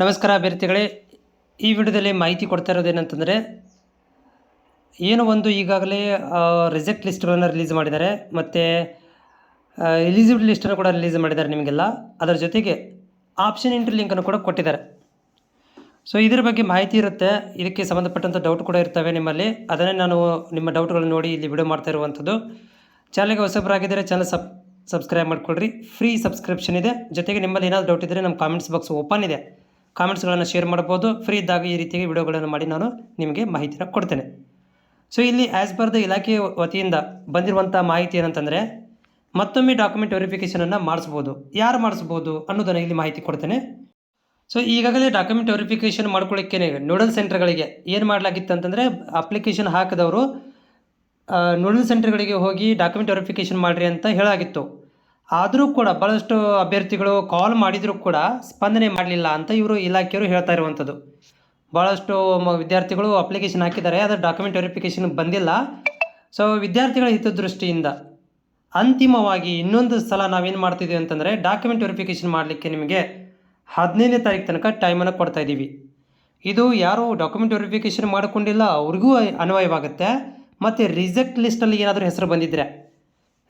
ನಮಸ್ಕಾರ ಅಭ್ಯರ್ಥಿಗಳೇ, ಈ ವಿಡಿಯೋದಲ್ಲಿ ಮಾಹಿತಿ ಕೊಡ್ತಾ ಇರೋದೇನಂತಂದರೆ ಏನು ಒಂದು ಈಗಾಗಲೇ ರಿಜೆಕ್ಟ್ ಲಿಸ್ಟ್ಗಳನ್ನು ರಿಲೀಸ್ ಮಾಡಿದ್ದಾರೆ, ಮತ್ತು ಎಲಿಜಿಬಲ್ ಲಿಸ್ಟನ್ನು ಕೂಡ ರಿಲೀಸ್ ಮಾಡಿದ್ದಾರೆ ನಿಮಗೆಲ್ಲ. ಅದರ ಜೊತೆಗೆ ಆಪ್ಷನ್ ಇಂಟ್ರಿ ಲಿಂಕನ್ನು ಕೂಡ ಕೊಟ್ಟಿದ್ದಾರೆ. ಸೊ ಇದರ ಬಗ್ಗೆ ಮಾಹಿತಿ ಇರುತ್ತೆ. ಇದಕ್ಕೆ ಸಂಬಂಧಪಟ್ಟಂಥ ಡೌಟ್ ಕೂಡ ಇರ್ತವೆ ನಿಮ್ಮಲ್ಲಿ. ಅದನ್ನೇ ನಾನು ನಿಮ್ಮ ಡೌಟ್ಗಳನ್ನು ನೋಡಿ ಇಲ್ಲಿ ವಿಡಿಯೋ ಮಾಡ್ತಾ ಇರುವಂಥದ್ದು. ಚಾನಲ್ಗೆ ಹೊಸಬರಾಗಿದ್ದರೆ ಚಾನಲ್ ಸಬ್ ಸಬ್ಸ್ಕ್ರೈಬ್ ಮಾಡ್ಕೊಳ್ರಿ. ಫ್ರೀ ಸಬ್ಸ್ಕ್ರಿಪ್ಷನ್ ಇದೆ. ಜೊತೆಗೆ ನಿಮ್ಮಲ್ಲಿ ಏನಾದರೂ ಡೌಟ್ ಇದ್ದರೆ ನಮ್ಮ ಕಾಮೆಂಟ್ಸ್ ಬಾಕ್ಸ್ ಓಪನ್ ಇದೆ. ಕಾಮೆಂಟ್ಸ್ಗಳನ್ನು ಶೇರ್ ಮಾಡ್ಬೋದು ಫ್ರೀ ಇದ್ದಾಗ ಈ ರೀತಿಯಾಗಿ ವಿಡಿಯೋಗಳನ್ನು ಮಾಡಿ ನಾನು ನಿಮಗೆ ಮಾಹಿತಿನ ಕೊಡ್ತೇನೆ. ಸೊ ಇಲ್ಲಿ ಆ್ಯಸ್ ಪರ್ ದ ಇಲಾಖೆ ವತಿಯಿಂದ ಬಂದಿರುವಂಥ ಮಾಹಿತಿ ಏನಂತಂದರೆ, ಮತ್ತೊಮ್ಮೆ ಡಾಕ್ಯುಮೆಂಟ್ ವೆರಿಫಿಕೇಷನನ್ನು ಮಾಡಿಸ್ಬೋದು ಯಾರು ಮಾಡಿಸ್ಬೋದು ಅನ್ನೋದನ್ನು ಇಲ್ಲಿ ಮಾಹಿತಿ ಕೊಡ್ತೇನೆ. ಸೊ ಈಗಾಗಲೇ ಡಾಕ್ಯುಮೆಂಟ್ ವೆರಿಫಿಕೇಷನ್ ಮಾಡ್ಕೊಳ್ಳಿಕ್ಕೆ ನೋಡಲ್ ಸೆಂಟರ್ಗಳಿಗೆ ಏನು ಮಾಡಲಾಗಿತ್ತು ಅಂತಂದರೆ ಅಪ್ಲಿಕೇಶನ್ ಹಾಕಿದವರು ನೂಡಲ್ ಸೆಂಟರ್ಗಳಿಗೆ ಹೋಗಿ ಡಾಕ್ಯುಮೆಂಟ್ ವೆರಿಫಿಕೇಷನ್ ಮಾಡಿರಿ ಅಂತ ಹೇಳಾಗಿತ್ತು. ಆದರೂ ಕೂಡ ಭಾಳಷ್ಟು ಅಭ್ಯರ್ಥಿಗಳು ಕಾಲ್ ಮಾಡಿದರೂ ಕೂಡ ಸ್ಪಂದನೆ ಮಾಡಲಿಲ್ಲ ಅಂತ ಇವರು ಇಲಾಖೆಯವರು ಹೇಳ್ತಾ ಇರುವಂಥದ್ದು. ಭಾಳಷ್ಟು ವಿದ್ಯಾರ್ಥಿಗಳು ಅಪ್ಲಿಕೇಶನ್ ಹಾಕಿದ್ದಾರೆ ಅದರ ಡಾಕ್ಯುಮೆಂಟ್ ವೆರಿಫಿಕೇಷನ್ ಬಂದಿಲ್ಲ. ಸೊ ವಿದ್ಯಾರ್ಥಿಗಳ ಹಿತದೃಷ್ಟಿಯಿಂದ ಅಂತಿಮವಾಗಿ ಇನ್ನೊಂದು ಸಲ ನಾವೇನು ಮಾಡ್ತಿದ್ದೀವಿ ಅಂತಂದರೆ ಡಾಕ್ಯುಮೆಂಟ್ ವೆರಿಫಿಕೇಷನ್ ಮಾಡಲಿಕ್ಕೆ ನಿಮಗೆ ಹದಿನೈದನೇ ತಾರೀಕು ತನಕ ಟೈಮನ್ನು ಕೊಡ್ತಾ ಇದ್ದೀವಿ. ಇದು ಯಾರು ಡಾಕ್ಯುಮೆಂಟ್ ವೆರಿಫಿಕೇಷನ್ ಮಾಡಿಕೊಂಡಿಲ್ಲ, ಅವ್ರಿಗೂ ಅನ್ವಯವಾಗುತ್ತೆ. ಮತ್ತು ರಿಜೆಕ್ಟ್ ಲಿಸ್ಟಲ್ಲಿ ಏನಾದರೂ ಹೆಸರು ಬಂದಿದ್ದರೆ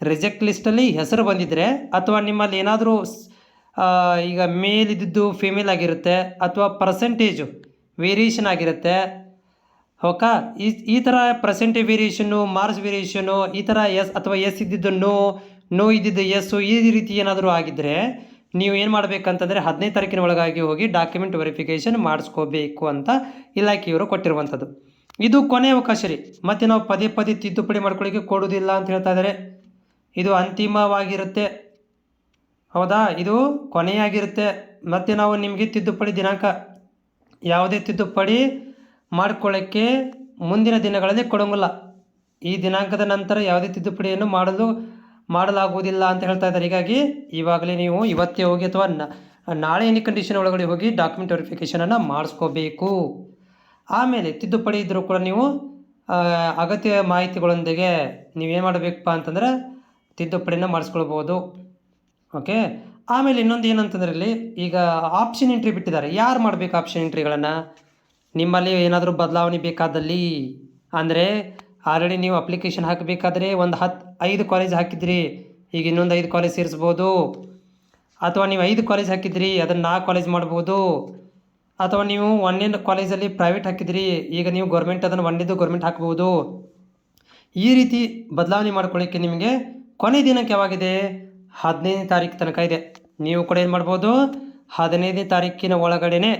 ರಿಜೆಕ್ಟ್ ಲಿಸ್ಟಲ್ಲಿ ಹೆಸರು ಬಂದಿದ್ದರೆ ಅಥವಾ ನಿಮ್ಮಲ್ಲಿ ಏನಾದರೂ ಈಗ ಮೇಲ್ ಇದ್ದಿದ್ದು ಫಿಮೇಲ್ ಆಗಿರುತ್ತೆ ಅಥವಾ ಪರ್ಸೆಂಟೇಜು ವೇರಿಯೇಷನ್ ಆಗಿರುತ್ತೆ ಓಕಾ ಈ ಈ ಥರ ಪರ್ಸೆಂಟೇಜ್ ವೇರಿಯೇಷನ್ನು ಮಾರ್ಕ್ಸ್ ವೇರಿಯೇಷನ್ನು ಈ ಥರ ಎಸ್ ಅಥವಾ ಎಸ್ ಇದ್ದಿದ್ದು ನೋ ನೋ ಇದ್ದಿದ್ದು ಎಸ್ಸು ಈ ರೀತಿ ಏನಾದರೂ ಆಗಿದ್ದರೆ ನೀವು ಏನು ಮಾಡಬೇಕಂತಂದರೆ ಹದಿನೈದು ತಾರೀಕಿನ ಒಳಗಾಗಿ ಹೋಗಿ ಡಾಕ್ಯುಮೆಂಟ್ ವೆರಿಫಿಕೇಷನ್ ಮಾಡಿಸ್ಕೋಬೇಕು ಅಂತ ಇಲಾಖೆಯವರು ಕೊಟ್ಟಿರುವಂಥದ್ದು. ಇದು ಕೊನೆ ಅವಕಾಶ ರೀ. ಮತ್ತು ನಾವು ಪದೇ ಪದೇ ತಿದ್ದುಪಡಿ ಮಾಡ್ಕೊಳ್ಳಿಕ್ಕೆ ಕೊಡೋದಿಲ್ಲ ಅಂತ ಹೇಳ್ತಾ ಇದ್ದಾರೆ ಇದು ಅಂತಿಮವಾಗಿರುತ್ತೆ. ಹೌದಾ? ಇದು ಕೊನೆಯಾಗಿರುತ್ತೆ. ಮತ್ತು ನಾವು ನಿಮಗೆ ತಿದ್ದುಪಡಿ ದಿನಾಂಕ ಯಾವುದೇ ತಿದ್ದುಪಡಿ ಮಾಡ್ಕೊಳ್ಳೋಕ್ಕೆ ಮುಂದಿನ ದಿನಗಳಲ್ಲಿ ಕೊಡೋಂಗಿಲ್ಲ. ಈ ದಿನಾಂಕದ ನಂತರ ಯಾವುದೇ ತಿದ್ದುಪಡಿಯನ್ನು ಮಾಡಲು ಮಾಡಲಾಗುವುದಿಲ್ಲ ಅಂತ ಹೇಳ್ತಾ ಇದ್ದಾರೆ. ಹೀಗಾಗಿ ಇವಾಗಲೇ ನೀವು ಇವತ್ತೇ ಹೋಗಿ ಅಥವಾ ನಾಳೆ ಎನಿ ಕಂಡೀಷನ್ ಒಳಗಡೆ ಹೋಗಿ ಡಾಕ್ಯುಮೆಂಟ್ ವೆರಿಫಿಕೇಷನನ್ನು ಮಾಡಿಸ್ಕೋಬೇಕು. ಆಮೇಲೆ ತಿದ್ದುಪಡಿ ಇದ್ದರೂ ಕೂಡ ನೀವು ಅಗತ್ಯ ಮಾಹಿತಿಗಳೊಂದಿಗೆ ನೀವೇನು ಮಾಡಬೇಕಪ್ಪ ಅಂತಂದ್ರೆ ತಿದ್ದುಪಡಿನ ಮಾಡಿಸ್ಕೊಳ್ಬೋದು. ಓಕೆ? ಆಮೇಲೆ ಇನ್ನೊಂದು ಏನಂತಂದ್ರೆ ಇಲ್ಲಿ ಈಗ ಆಪ್ಷನ್ ಎಂಟ್ರಿ ಬಿಟ್ಟಿದ್ದಾರೆ. ಯಾರು ಮಾಡಬೇಕು ಆಪ್ಷನ್ ಎಂಟ್ರಿಗಳನ್ನು ನಿಮ್ಮಲ್ಲಿ ಏನಾದರೂ ಬದಲಾವಣೆ ಬೇಕಾದಲ್ಲಿ, ಅಂದರೆ ಆಲ್ರೆಡಿ ನೀವು ಅಪ್ಲಿಕೇಶನ್ ಹಾಕಬೇಕಾದ್ರೆ ಒಂದು ಹತ್ತು ಐದು ಕಾಲೇಜ್ ಹಾಕಿದ್ರಿ, ಈಗ ಇನ್ನೊಂದು ಐದು ಕಾಲೇಜ್ ಸೇರಿಸ್ಬೋದು. ಅಥವಾ ನೀವು ಐದು ಕಾಲೇಜ್ ಹಾಕಿದ್ರಿ, ಅದನ್ನು ನಾಲ್ಕು ಕಾಲೇಜ್ ಮಾಡ್ಬೋದು. ಅಥವಾ ನೀವು ಒಂದನೇ ಕಾಲೇಜಲ್ಲಿ ಪ್ರೈವೇಟ್ ಹಾಕಿದ್ರಿ, ಈಗ ನೀವು ಗೌರ್ಮೆಂಟ್ ಅದನ್ನು ಒಂದೇದು ಗೌರ್ಮೆಂಟ್ ಹಾಕ್ಬೋದು. ಈ ರೀತಿ ಬದಲಾವಣೆ ಮಾಡ್ಕೊಳ್ಳಿಕ್ಕೆ ನಿಮಗೆ ಕೊನೆ ದಿನಕ್ಕೆ ಯಾವಾಗಿದೆ? ಹದಿನೈದನೇ ತಾರೀಕು ತನಕ ಇದೆ. ನೀವು ಕೂಡ ಏನು ಮಾಡ್ಬೋದು? ಹದಿನೈದನೇ ತಾರೀಕಿನ ಒಳಗಡೆನೆ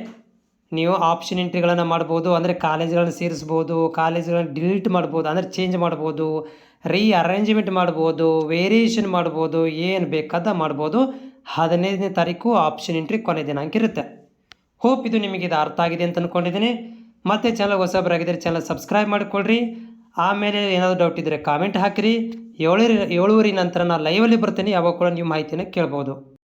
ನೀವು ಆಪ್ಷನ್ ಎಂಟ್ರಿಗಳನ್ನು ಮಾಡ್ಬೋದು, ಅಂದರೆ ಕಾಲೇಜ್ಗಳನ್ನು ಸೇರಿಸ್ಬೋದು, ಕಾಲೇಜ್ಗಳನ್ನು ಡಿಲೀಟ್ ಮಾಡ್ಬೋದು, ಅಂದರೆ ಚೇಂಜ್ ಮಾಡ್ಬೋದು ರೀ ಅರೇಂಜ್ಮೆಂಟ್ ಮಾಡ್ಬೋದು ವೇರಿಯೇಷನ್ ಮಾಡ್ಬೋದು, ಏನು ಬೇಕಾದ ಮಾಡ್ಬೋದು. ಹದಿನೈದನೇ ತಾರೀಕು ಆಪ್ಷನ್ ಎಂಟ್ರಿ ಕೊನೆ ದಿನಾಂಕ ಇರುತ್ತೆ. ಹೋಪ್ ಇದು ನಿಮಗೆ ಇದು ಅರ್ಥ ಆಗಿದೆ ಅಂತ ಅಂದ್ಕೊಂಡಿದ್ದೀನಿ ಮತ್ತೆ ಚಾನಲ್ ಹೊಸಬರಾಗಿದ್ದರೆ ಚಾನಲ್ ಸಬ್ಸ್ಕ್ರೈಬ್ ಮಾಡಿಕೊಳ್ಳ್ರಿ ಆಮೇಲೆ ಏನಾದರೂ ಡೌಟ್ ಇದ್ದರೆ ಕಾಮೆಂಟ್ ಹಾಕಿರಿ. ಏಳು ಏಳುವರೆ ನಂತರ ನಾನು ಲೈವಲ್ಲಿ ಬರ್ತೀನಿ. ಯಾವಾಗ ಕೂಡ ನೀವು ಮಾಹಿತಿನ ಕೇಳ್ಬೋದು.